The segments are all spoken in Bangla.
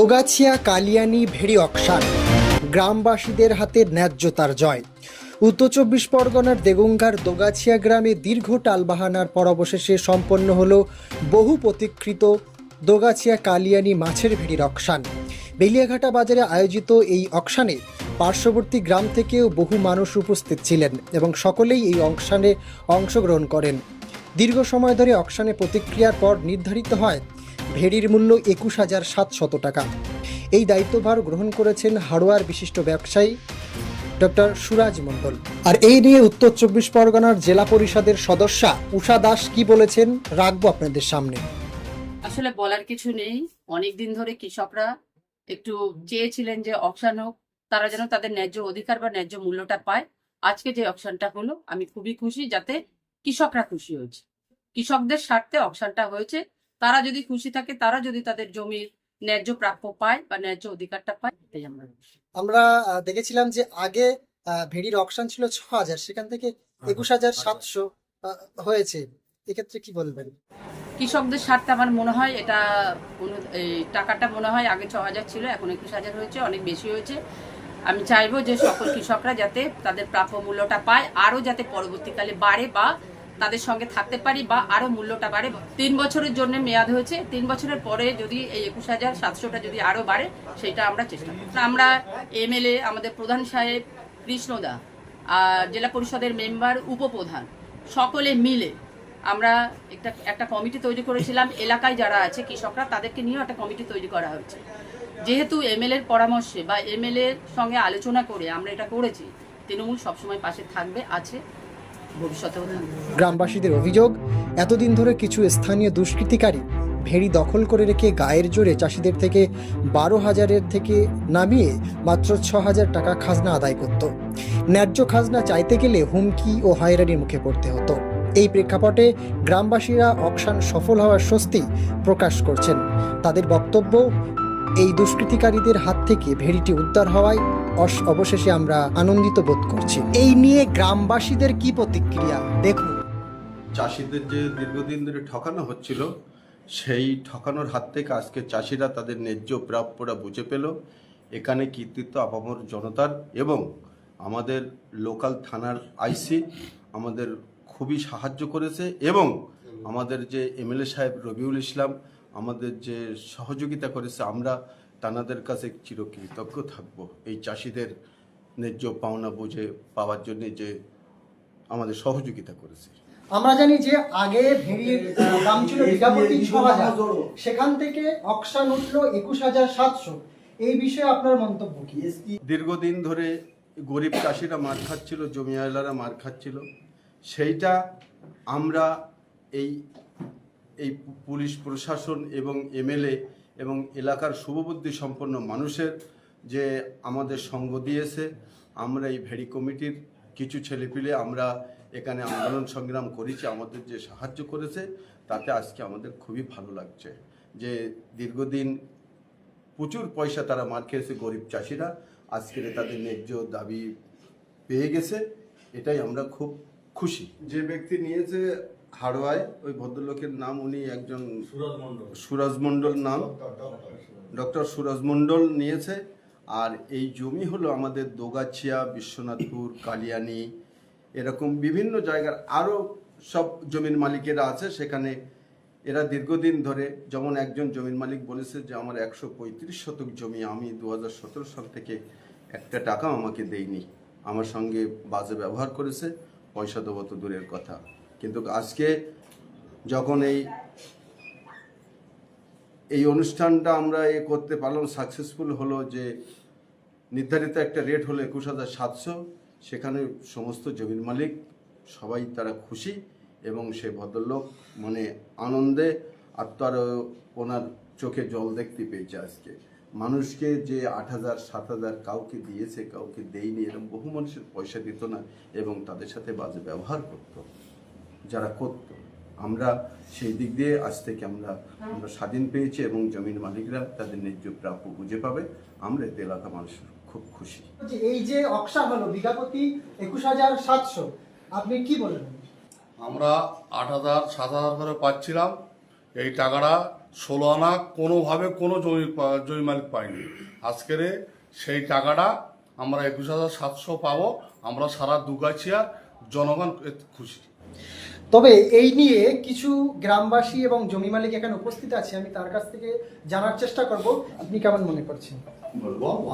দোগাছিয়া কালিয়ানি, ভেড়ি অকশান, গ্রামবাসীদের হাতে ন্যায্যতার জয়। উত্তর চব্বিশ পরগনার দেগঙ্গার দোগাছিয়া গ্রামে দীর্ঘ টালবাহানার পর অবশেষে সম্পন্ন হল বহু প্রতীক্ষিত দোগাছিয়া, কালিয়ানি মাছের ভেড়ির অকশান। বেলিয়াঘাটা বাজারে আয়োজিত এই অকশানে পার্শ্ববর্তী গ্রাম থেকেও বহু মানুষ উপস্থিত ছিলেন এবং সকলেই এই অকশানে অংশগ্রহণ করেন। দীর্ঘ সময় ধরে অকশানে প্রতিক্রিয়ার পর নির্ধারিত হয় ভেড়ির মূল্য একুশ হাজার সাতশত টাকা। এই দায়িত্বভার গ্রহণ করেছেন হাড়োয়ার বিশিষ্ট ব্যবসায়ী ডক্টর সুরাজ মণ্ডল। আর এই নিয়ে উত্তর চব্বিশ পরগনার জেলা পরিষদের সদস্যা উষা দাস কি বলেছেন রাখব আপনাদের সামনে। আসলে বলার কিছু নেই। অনেক দিন ধরে কৃষকরা একটু চেয়েছিলেন যে অপশান হোক, তারা যেন তাদের ন্যায্য অধিকার বা ন্যায্য মূল্যটা পায়। আজকে যে অপশানটা হলো, আমি খুবই খুশি যাতে কৃষকরা খুশি হয়েছে। কৃষকদের স্বার্থে অপশানটা হয়েছে। তারা যদি খুশি থাকে তারা যদি তাদের জমির ন্যায্য প্রাপ্য পায় বা ন্যায্য অধিকারটা পায় এটাই আমরা আমরা দেখেছিলাম যে আগে আহ, ভেড়ির অকশন ছিল ছ হাজার সেখান থেকে একুশ হাজার সাতশো হয়েছে। এক্ষেত্রে কি বলবেন? কৃষকদের স্বার্থে আমার মনে হয় এটা এই টাকাটা মনে হয় আগে ছ হাজার ছিল এখন একুশ হাজার হয়েছে অনেক বেশি হয়েছে। আমি চাইব যে সকল কৃষকরা যাতে তাদের প্রাপ্য মূল্যটা পায় আরও যাতে পরবর্তীকালে বাড়ে বা তাদের সঙ্গে থাকতে পারি বা আরও মূল্যটা বাড়ে। তিন বছরের জন্য মেয়াদ হয়েছে। তিন বছরের পরে যদি এই একুশ হাজার সাতশোটা যদি আরও বাড়ে, সেটা আমরা চেষ্টা করি আমরা এমএলএ আমাদের প্রধান সাহেব কৃষ্ণদা আর জেলা পরিষদের মেম্বার, উপপ্রধান, সকলে মিলে আমরা একটা একটা কমিটি তৈরি করেছিলাম। এলাকায় যারা আছে কৃষকরা, তাদেরকে নিয়েও একটা কমিটি তৈরি করা হয়েছে। যেহেতু এমএলএ এর পরামর্শে বা এমএলএ এর সঙ্গে আলোচনা করে আমরা এটা করেছি, তৃণমূল সবসময় পাশে থাকবে, আছে। গ্রামবাসীদের অভিযোগ, এতদিন ধরে কিছু স্থানীয় দুষ্কৃতিকারী ভেড়ি দখল করে রেখে গায়ের জোরে চাষিদের থেকে বারো হাজারের থেকে নামিয়ে মাত্র ছ হাজার টাকা খাজনা আদায় করত। ন্যায্য খাজনা চাইতে গেলে হুমকি ও হয়রানির মুখে পড়তে হতো। এই প্রেক্ষাপটে গ্রামবাসীরা অকশান সফল হওয়ার স্বস্তি প্রকাশ করছেন। তাদের বক্তব্য এই দুষ্কৃতিকারীদের হাত থেকে ভেড়িটি উদ্ধার হওয়ায় অস- অবশেষে আমরা আনন্দিত বোধ করছি। এই নিয়ে গ্রামবাসীদের কি প্রতিক্রিয়া? দেখুন। চাষিদের যে দীর্ঘদিন ধরে ঠকানো হচ্ছিল, সেই ঠকানোর হাত থেকে আজকে চাষিরা তাদের ন্যায্য প্রাপ্যরা বুঝে পেল। এখানে কৃতিত্ব আপামর জনতার এবং আমাদের লোকাল থানার আইসি আমাদের খুবই সাহায্য করেছে এবং আমাদের যে এমএলএ সাহেব রবিউল ইসলাম আমাদের যে সহযোগিতা করেছে আমরা তানাদের কাছে চিরকৃতজ্ঞ থাকব। এই চাষিদের ন্যায্য পাওনা বুঝে পাওয়ার জন্য যে আমাদের সহযোগিতা করেছে। আমরা জানি যে আগে ভেড়ির দাম ছিল বিঘাপতি ছ হাজার। সেখান থেকে অকশান উঠল একুশ হাজার সাতশো। এই বিষয়ে আপনার মন্তব্য কি? দীর্ঘদিন ধরে গরিব চাষিরা মার খাচ্ছিল জমিওয়ালারা মার খাচ্ছিল। সেইটা আমরা এই এই পুলিশ প্রশাসন এবং এমএলএ এবং এলাকার শুভবুদ্ধি সম্পন্ন মানুষের যে আমাদের সঙ্গ দিয়েছে, আমরা এই ভেড়ি কমিটির কিছু ছেলেপিলে আমরা এখানে আন্দোলন সংগ্রাম করেছি, আমাদের যে সাহায্য করেছে, তাতে আজকে আমাদের খুবই ভালো লাগছে যে দীর্ঘদিন প্রচুর পয়সা তারা মার খেয়েছে গরিব চাষিরা, আজকের তাদের ন্যায্য দাবি পেয়ে গেছে, এটাই আমরা খুব খুশি। যে ব্যক্তি নিয়েছে হাড়োয়ায় ওই ভদ্রলোকের নাম উনি একজন সুরজ মণ্ডল। নাম। ডক্টর সুরজ মণ্ডল। নিয়েছে। আর এই জমি হলো আমাদের দোগাছিয়া বিশ্বনাথপুর কালিয়ানি এরকম বিভিন্ন জায়গার আরও সব জমির মালিকেরা আছে। সেখানে এরা দীর্ঘদিন ধরে যেমন একজন জমির মালিক বলেছে যে আমার একশো পঁয়ত্রিশ শতক জমি আমি দু হাজার সতেরো সাল থেকে একটা টাকা আমাকে দেয়নি। আমার সঙ্গে বাজে ব্যবহার করেছে পয়সা দেবো তো দূরের কথা। কিন্তু আজকে যখন এই এই অনুষ্ঠানটা আমরা এ করতে পারলাম সাকসেসফুল হলো যে নির্ধারিত একটা রেট হলো একুশ হাজার সাতশো, সেখানে সমস্ত জমির মালিক সবাই তারা খুশি এবং সে ভদ্রলোক মানে আনন্দে আর তার ওনার চোখে জল দেখতে পেয়েছে আজকে। মানুষকে যে আট হাজার, সাত হাজার কাউকে দিয়েছে, কাউকে দেয়নি এরকম বহু মানুষের পয়সা দিত না এবং তাদের সাথে বাজে ব্যবহার করতো। যারা করত আমরা সেই দিক দিয়ে আজ থেকে আমরা আমরা স্বাধীন পেয়েছি এবং জমির মালিকরা তাদের ন্যায্য প্রাপ্য বুঝে পাবে। আমরা এতে এলাকা মানুষ খুব খুশি। যে এই যে অকশান হলো বিঘাপতি একুশ হাজার সাতশো আপনি কি বলবেন আমরা আট হাজার সাত হাজার করে পাচ্ছিলাম। এই টাকাটা ষোলো আনা কোনোভাবে কোনো জমি পা- জমি মালিক পাইনি আজকের সেই টাকাটা আমরা একুশ হাজার সাতশো পাবো। আমরা সারা দুগাছিয়ার জনগণ খুশি। তবে এই নিয়ে কিছু গ্রামবাসী এবং জমি মালিক এখানে উপস্থিত আছে আমি তার কাছ থেকে জানার চেষ্টা করব। আপনি কেমন মনে করছেন?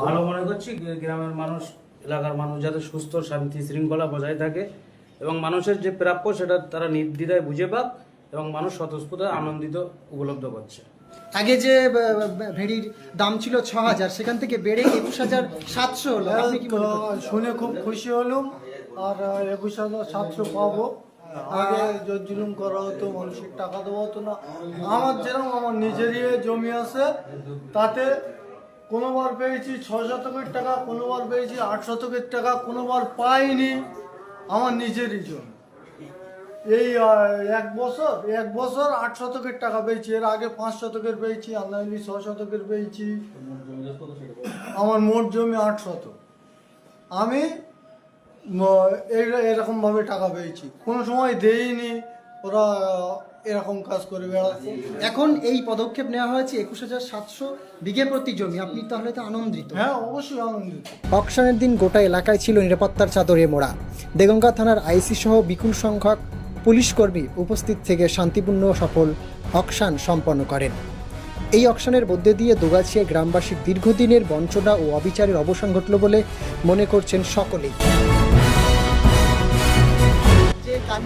ভালো মনে করছি গ্রামের মানুষ এলাকার মানুষ যাতে সুস্থ শান্তি শৃঙ্খলা বজায় থাকে এবং মানুষের যে প্রাপ্য সেটা তারা নির্দ্বিধায় বুঝে পাক এবং মানুষ স্বতঃস্ফূর্ত আনন্দিত উপলব্ধ করছে। আগে যে ভেড়ির দাম ছিল ছ হাজার সেখান থেকে বেড়ে একুশ হাজার সাতশো হলো। কি শুনে খুব খুশি হলাম আর একুশ হাজার সাতশো পাবো। আগে জুলুম করা হতো মানুষের টাকা দেওয়া হতো না। আমার যেরকম আমার নিজেরই জমি আছে তাতে কোনোবার পেয়েছি ছ শতকের টাকা কোনোবার পেয়েছি আট শতকের টাকা কোনোবার পাইনি আমার নিজেরই জমি। এই এক বছর এক বছর আট শতকের টাকা পেয়েছি এর আগে পাঁচ শতকের পেয়েছি আন্দাজলি ছ শতকের পেয়েছি। আমার মোট জমি আট শতক। আমি এই- এরকমভাবে টাকা পেয়েছি। কোনো সময় দেইনি ওরা এরকম কাজ করে বেড়াচ্ছে। এখন এই পদক্ষেপ নেওয়া হয়েছে একুশ হাজার সাতশো বিঘে প্রতি জমি। আপনি তাহলে তো আনন্দিত। হ্যাঁ অবশ্যই আনন্দিত। অকশনের দিন গোটা এলাকায় ছিল নিরাপত্তার চাদরে মোড়া। দেগঙ্গা থানার আইসি সহ বিপুল সংখ্যক পুলিশ কর্মী উপস্থিত থেকে শান্তিপূর্ণ সফল অকশান সম্পন্ন করেন। এই অকশানের মধ্যে দিয়ে দোগাছিয়া গ্রামবাসীর দীর্ঘদিনের বঞ্চনা ও অবিচারের অবসান ঘটল বলে মনে করছেন সকলেই।